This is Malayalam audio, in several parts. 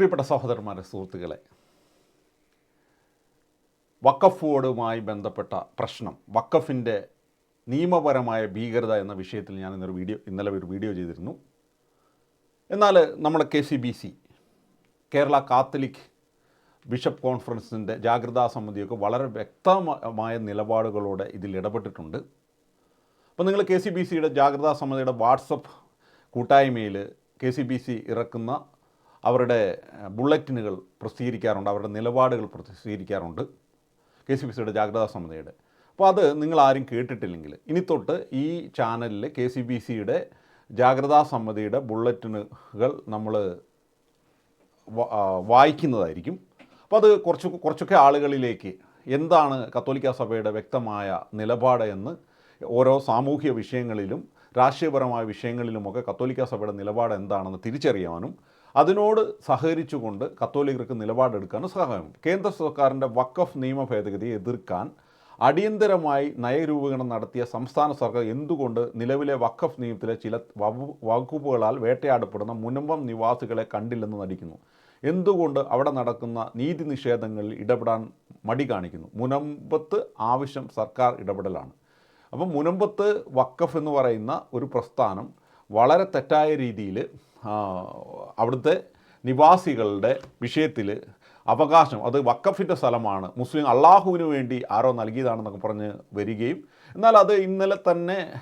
പ്രിയപ്പെട്ട സഹോദരന്മാരെ സുഹൃത്തുക്കളെ വക്കഫ് ബോർഡുമായി ബന്ധപ്പെട്ട പ്രശ്നം വക്കഫിന്റെ നിയമപരമായ ഭീകരത എന്ന വിഷയത്തിൽ ഞാൻ ഇന്നൊരു വീഡിയോ ഇന്നലെ ഒരു വീഡിയോ ചെയ്തിരുന്നു. എന്നാൽ നമ്മുടെ K C B C Kerala Catholic bishop കോൺഫറൻസിന്റെ ജാഗ്രതാ സമിതിയൊക്കെ വളരെ വ്യക്തമായ നിലപാടുകളോടെ ഇതിൽ ഇടപെട്ടിട്ടുണ്ട്. അപ്പോൾ നിങ്ങൾ കെ സി ബി സിയുടെ ജാഗ്രതാ സമിതിയുടെ വാട്സപ്പ് കൂട്ടായ്മയിൽ കെ സി ബി സി ഇറക്കുന്ന അവരുടെ ബുള്ളറ്റിനുകൾ പ്രസിദ്ധീകരിക്കാറുണ്ട് അവരുടെ നിലപാടുകൾ പ്രസിദ്ധീകരിക്കാറുണ്ട് കെ സി ബി സിയുടെ ജാഗ്രതാ സമിതിയുടെ. അപ്പോൾ അത് നിങ്ങൾ ആരും കേട്ടിട്ടില്ലെങ്കിൽ ഇനി തൊട്ട് ഈ ചാനലിൽ കെ സി ബി സിയുടെ ജാഗ്രതാ സമിതിയുടെ ബുള്ളറ്റിനുകൾ നമ്മൾ വായിക്കുന്നതായിരിക്കും. അപ്പോൾ അത് കുറച്ച് കുറച്ചൊക്കെ ആളുകളിലേക്ക് എന്താണ് കത്തോലിക്ക സഭയുടെ വ്യക്തമായ നിലപാട് എന്ന് ഓരോ സാമൂഹ്യ വിഷയങ്ങളിലും രാഷ്ട്രീയപരമായ വിഷയങ്ങളിലുമൊക്കെ കത്തോലിക്ക സഭയുടെ നിലപാട് എന്താണെന്ന് തിരിച്ചറിയാനും അതിനോട് സഹകരിച്ചുകൊണ്ട് കത്തോലിക്കർക്ക് നിലപാടെടുക്കാനും സഹായമുണ്ട്. കേന്ദ്ര സർക്കാരിന്റെ വക്കഫ് നിയമ ഭേദഗതിയെ എതിർക്കാൻ അടിയന്തരമായി നയരൂപീകരണം നടത്തിയ സംസ്ഥാന സർക്കാർ എന്തുകൊണ്ട് നിലവിലെ വഖഫ് നിയമത്തിലെ ചില വകു- വകുപ്പുകളാൽ വേട്ടയാടപ്പെടുന്ന മുനമ്പം നിവാസികളെ കണ്ടില്ലെന്ന് നടിക്കുന്നു? എന്തുകൊണ്ട് അവിടെ നടക്കുന്ന നീതി നിഷേധങ്ങളിൽ ഇടപെടാൻ മടി കാണിക്കുന്നു? മുനമ്പത്ത് ആവശ്യം സർക്കാർ ഇടപെടലാണ്. അപ്പം മുനമ്പത്ത് വക്കഫ് എന്ന് പറയുന്ന ഒരു പ്രസ്ഥാനം വളരെ തെറ്റായ രീതിയിൽ അവിടുത്തെ നിവാസികളുടെ വിഷയത്തിൽ അവകാശം അത് വക്കഫിന്റെ സ്ഥലമാണ്. മുസ്ലിം അള്ളാഹുവിന് വേണ്ടി ആരോ നൽകിയതാണെന്നൊക്കെ പറഞ്ഞ് വരികയും എന്നാൽ അത് ഇന്നലെ തന്നെ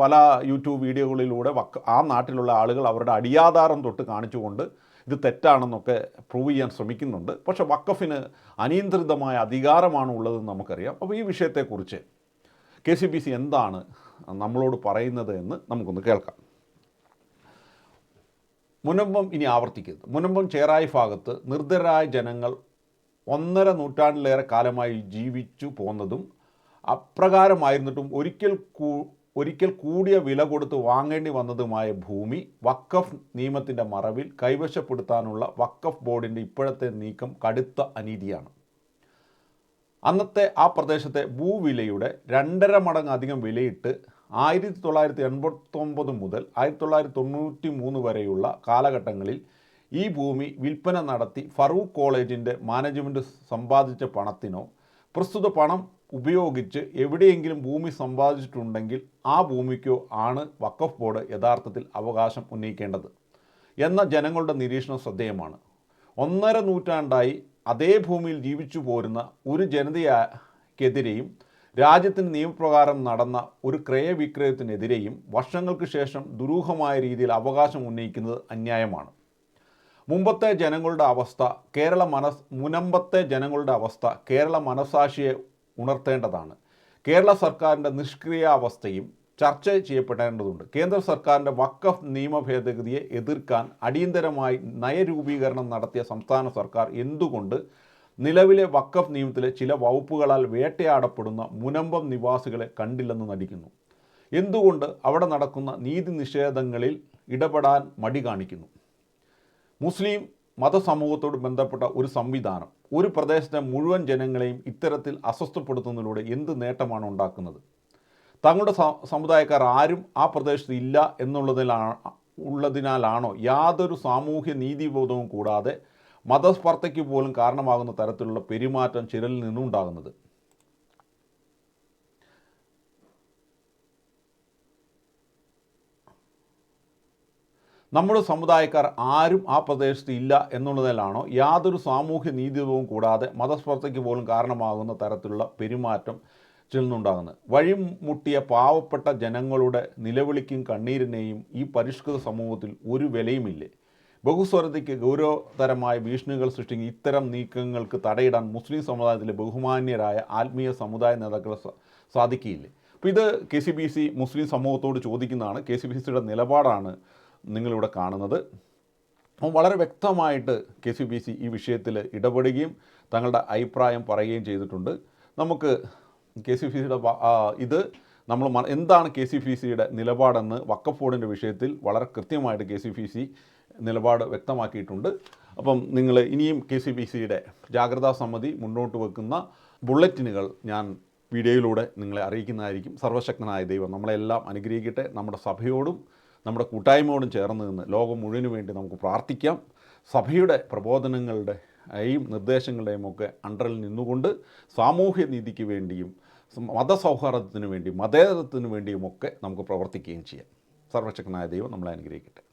പല യൂട്യൂബ് വീഡിയോകളിലൂടെ വക്ക ആ നാട്ടിലുള്ള ആളുകൾ അവരുടെ അടിയാധാരം തൊട്ട് കാണിച്ചുകൊണ്ട് ഇത് തെറ്റാണെന്നൊക്കെ പ്രൂവ് ചെയ്യാൻ ശ്രമിക്കുന്നുണ്ട്. പക്ഷേ വക്കഫിന് അനിയന്ത്രിതമായ അധികാരമാണ് ഉള്ളതെന്ന് നമുക്കറിയാം. അപ്പോൾ ഈ വിഷയത്തെക്കുറിച്ച് കെ സി ബി സി എന്താണ് നമ്മളോട് പറയുന്നത് എന്ന് നമുക്കൊന്ന് കേൾക്കാം. മുനമ്പം ഇനി ആവർത്തിക്കരുത്. മുനമ്പം ചേറായി ഭാഗത്ത് നിർദ്ധരായ ജനങ്ങൾ ഒന്നര നൂറ്റാണ്ടിലേറെ കാലമായി ജീവിച്ചു പോന്നതും അപ്രകാരമായിരുന്നിട്ടും ഒരിക്കൽ കൂ ഒരിക്കൽ കൂടിയ വില കൊടുത്ത് വാങ്ങേണ്ടി വന്നതുമായ ഭൂമി വക്കഫ് നിയമത്തിന്റെ മറവിൽ കൈവശപ്പെടുത്താനുള്ള വക്കഫ് ബോർഡിന്റെ ഇപ്പോഴത്തെ നീക്കം കടുത്ത അനീതിയാണ്. അന്നത്തെ ആ പ്രദേശത്തെ ഭൂവിലയുടെ രണ്ടര മടങ്ങ് അധികം വിലയിട്ട് ആയിരത്തി തൊള്ളായിരത്തി എൺപത്തൊമ്പത് മുതൽ ആയിരത്തി തൊള്ളായിരത്തി തൊണ്ണൂറ്റി മൂന്ന് വരെയുള്ള കാലഘട്ടങ്ങളിൽ ഈ ഭൂമി വിൽപ്പന നടത്തി ഫറൂഖ് കോളേജിന്റെ മാനേജ്മെന്റ് സമ്പാദിച്ച പണത്തിനോ പ്രസ്തുത പണം ഉപയോഗിച്ച് എവിടെയെങ്കിലും ഭൂമി സമ്പാദിച്ചിട്ടുണ്ടെങ്കിൽ ആ ഭൂമിക്കോ ആണ് വഖഫ് ബോർഡ് യഥാർത്ഥത്തിൽ അവകാശം ഉന്നയിക്കേണ്ടത് എന്ന ജനങ്ങളുടെ നിരീക്ഷണം ശ്രദ്ധേയമാണ്. ഒന്നര നൂറ്റാണ്ടായി അതേ ഭൂമിയിൽ ജീവിച്ചു പോരുന്ന ഒരു ജനതയ്ക്കെതിരെയും രാജ്യത്തിന് നിയമപ്രകാരം നടന്ന ഒരു ക്രയവിക്രയത്തിനെതിരെയും വർഷങ്ങൾക്ക് ശേഷം ദുരൂഹമായ രീതിയിൽ അവകാശം ഉന്നയിക്കുന്നത് അന്യായമാണ്. മുമ്പത്തെ ജനങ്ങളുടെ അവസ്ഥ കേരള മനസ് മുനമ്പത്തെ ജനങ്ങളുടെ അവസ്ഥ കേരള മനസാക്ഷിയെ ഉണർത്തേണ്ടതാണ്. കേരള സർക്കാരിന്റെ നിഷ്ക്രിയാവസ്ഥയും ചർച്ച ചെയ്യപ്പെടേണ്ടതുണ്ട്. കേന്ദ്ര സർക്കാരിന്റെ വക്കഫ് നിയമ ഭേദഗതിയെ എതിർക്കാൻ അടിയന്തരമായി നയരൂപീകരണം നടത്തിയ സംസ്ഥാന സർക്കാർ എന്തുകൊണ്ട് നിലവിലെ വക്കഫ് നിയമത്തിലെ ചില വകുപ്പുകളാൽ വേട്ടയാടപ്പെടുന്ന മുനമ്പം നിവാസികളെ കണ്ടില്ലെന്ന് നടിക്കുന്നു. എന്തുകൊണ്ട് അവിടെ നടക്കുന്ന നീതി നിഷേധങ്ങളിൽ ഇടപെടാൻ മടി കാണിക്കുന്നു? മുസ്ലിം മതസമൂഹത്തോട് ബന്ധപ്പെട്ട ഒരു സംവിധാനം ഒരു പ്രദേശത്തെ മുഴുവൻ ജനങ്ങളെയും ഇത്തരത്തിൽ അസ്വസ്ഥപ്പെടുത്തുന്നതിലൂടെ എന്ത് നേട്ടമാണ് ഉണ്ടാക്കുന്നത്? തങ്ങളുടെ സമുദായക്കാർ ആരും ആ പ്രദേശത്ത് ഇല്ല എന്നുള്ളതിലാണ് ഉള്ളതിനാലാണോ യാതൊരു സാമൂഹ്യ നീതിബോധവും കൂടാതെ മതസ്പർദ്ധയ്ക്ക് പോലും കാരണമാകുന്ന തരത്തിലുള്ള പെരുമാറ്റം ചിലരിൽ നിന്നുണ്ടാകുന്നത് നമ്മുടെ സമുദായക്കാർ ആരും ആ പ്രദേശത്ത് ഇല്ല എന്നുള്ളതിലാണോ യാതൊരു സാമൂഹ്യ നീതിത്വവും കൂടാതെ മതസ്പർദ്ധയ്ക്ക് പോലും കാരണമാകുന്ന തരത്തിലുള്ള പെരുമാറ്റം ചെന്നുണ്ടാകുന്നത് വഴിമുട്ടിയ പാവപ്പെട്ട ജനങ്ങളുടെ നിലവിളിക്കും കണ്ണീരിനെയും ഈ പരിഷ്കൃത സമൂഹത്തിൽ ഒരു വിലയുമില്ലേ? ബഹുസ്വരതയ്ക്ക് ഗൗരവതരമായ ഭീഷണികൾ സൃഷ്ടിക്കുന്ന ഇത്തരം നീക്കങ്ങൾക്ക് തടയിടാൻ മുസ്ലിം സമുദായത്തിലെ ബഹുമാന്യരായ ആത്മീയ സമുദായ നേതാക്കൾ സാധിക്കുകയില്ലേ? അപ്പോൾ ഇത് കെ സി ബി സി മുസ്ലിം സമൂഹത്തോട് ചോദിക്കുന്നതാണ്. കെ സി ബി സിയുടെ നിലപാടാണ് നിങ്ങളിവിടെ കാണുന്നത്. അപ്പോൾ വളരെ വ്യക്തമായിട്ട് കെ സി ബി സി ഈ വിഷയത്തിൽ ഇടപെടുകയും തങ്ങളുടെ അഭിപ്രായം പറയുകയും ചെയ്തിട്ടുണ്ട്. നമുക്ക് കെ സി ബി സിയുടെ ഇത് നമ്മൾ എന്താണ് കെ സി ബി സിയുടെ നിലപാടെന്ന് വക്കഫ് ബോർഡിന്റെ വിഷയത്തിൽ വളരെ കൃത്യമായിട്ട് കെ സി ബി സി നിലപാട് വ്യക്തമാക്കിയിട്ടുണ്ട്. അപ്പം നിങ്ങൾ ഇനിയും കെ സി ബി സിയുടെ ജാഗ്രതാ സമിതി മുന്നോട്ട് വെക്കുന്ന ബുള്ളറ്റിനുകൾ ഞാൻ വീഡിയോയിലൂടെ നിങ്ങളെ അറിയിക്കുന്നതായിരിക്കും. സർവശക്തനായ ദൈവം നമ്മളെല്ലാം അനുഗ്രഹിക്കട്ടെ. നമ്മുടെ സഭയോടും നമ്മുടെ കൂട്ടായ്മയോടും ചേർന്ന് നിന്ന് ലോകം മുഴുവനു വേണ്ടി നമുക്ക് പ്രാർത്ഥിക്കാം. സഭയുടെ പ്രബോധനങ്ങളുടെ യും നിർദ്ദേശങ്ങളുടെയും ഒക്കെ അണ്ടറിൽ നിന്നുകൊണ്ട് സാമൂഹ്യ നീതിക്ക് വേണ്ടിയും മതസൗഹാർദ്ദത്തിന് വേണ്ടിയും മതേതരത്തിനു വേണ്ടിയുമൊക്കെ നമുക്ക് പ്രവർത്തിക്കുകയും ചെയ്യാം. സർവശക്തനായ ദൈവം നമ്മളെ അനുഗ്രഹിക്കട്ടെ.